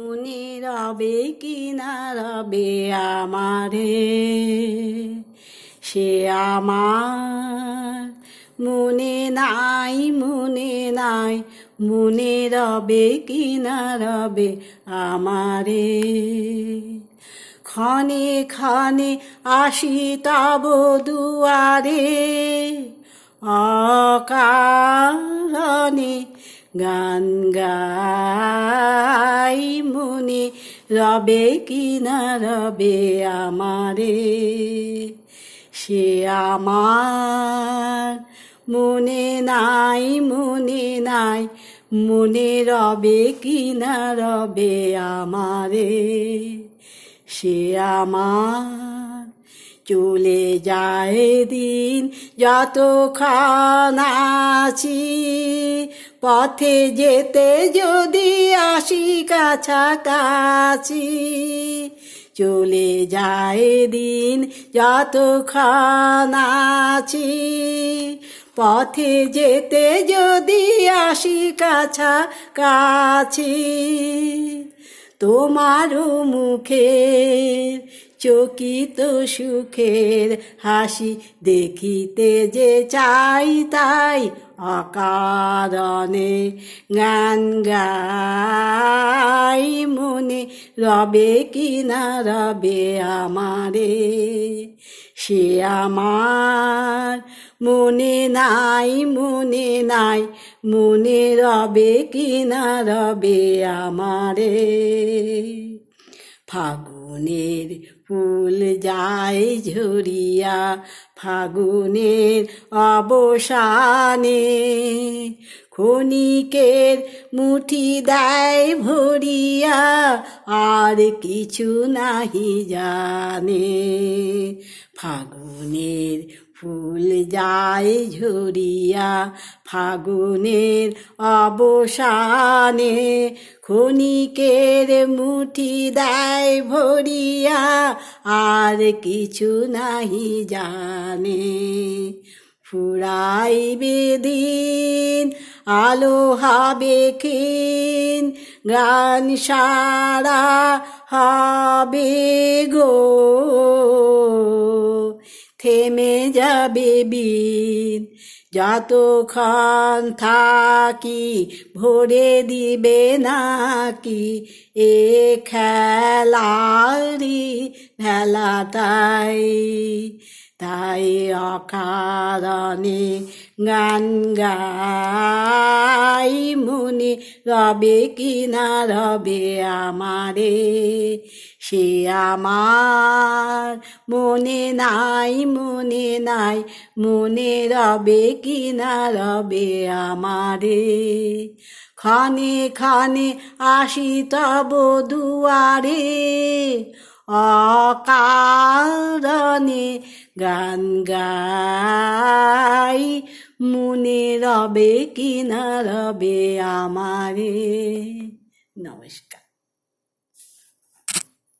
মনে রবে কি না রবে আমারে? সে আমার মনে নাই মনে নাই, মনে রবে কি না রবে আমারে? ক্ষণে ক্ষণে আসি তব দুয়ারে অকারণে গান গাই মুনি, রবে কি না রবে আমারে? সে আমার মনে নাই মনে নাই, মনে রবে কি না রবে আমারে? সে আমার চলে যায় দিন যতক্ষণ আছি। পথে যেতে যদি আসি কাছাকাছি। চলে যায় দিন যতক্ষণ আছি। পথে যেতে যদি আসি কাছাকাছি, তোমারও মুখের চকিত সুখের হাসি দেখিতে যে চাই তাই অকারণে গান গাই মনে রবে কি না রবে আমারে? সে আমার মনে নাই মনে নাই, মনে রবে কি না রবে আমারে? ফাগুনের ফুল যায় ঝরিয়া ফাগুনের অবসানে খনিকের মুঠি দেয় ভরিয়া আর কিছু নাহি জানে। ফাগুনের ফুল যায় ঝরিয়া, ফাগুনের অবসানে খনিকের মুঠি দেয় ভরিয়া, আর কিছু নাহি জানে। ফুরাইবে দিন আলো হবে ক্ষীণ, গান সারা হবে গো। থেমে যাবে বিন যতক্ষণ থাকি ভরে দিবে নাকি এ খেলারি ভেলাটাই তাই অকারণে গান গাই মনে, রবে কি না রবে আমারে? সে আমার মনে নাই মনে নাই, মনে রবে কি না রবে আমারে? ক্ষণে ক্ষণে আসি তব দুয়ারে, অকারণে গান গাই মনে রবে কিনা রবে আমারে। নমস্কার।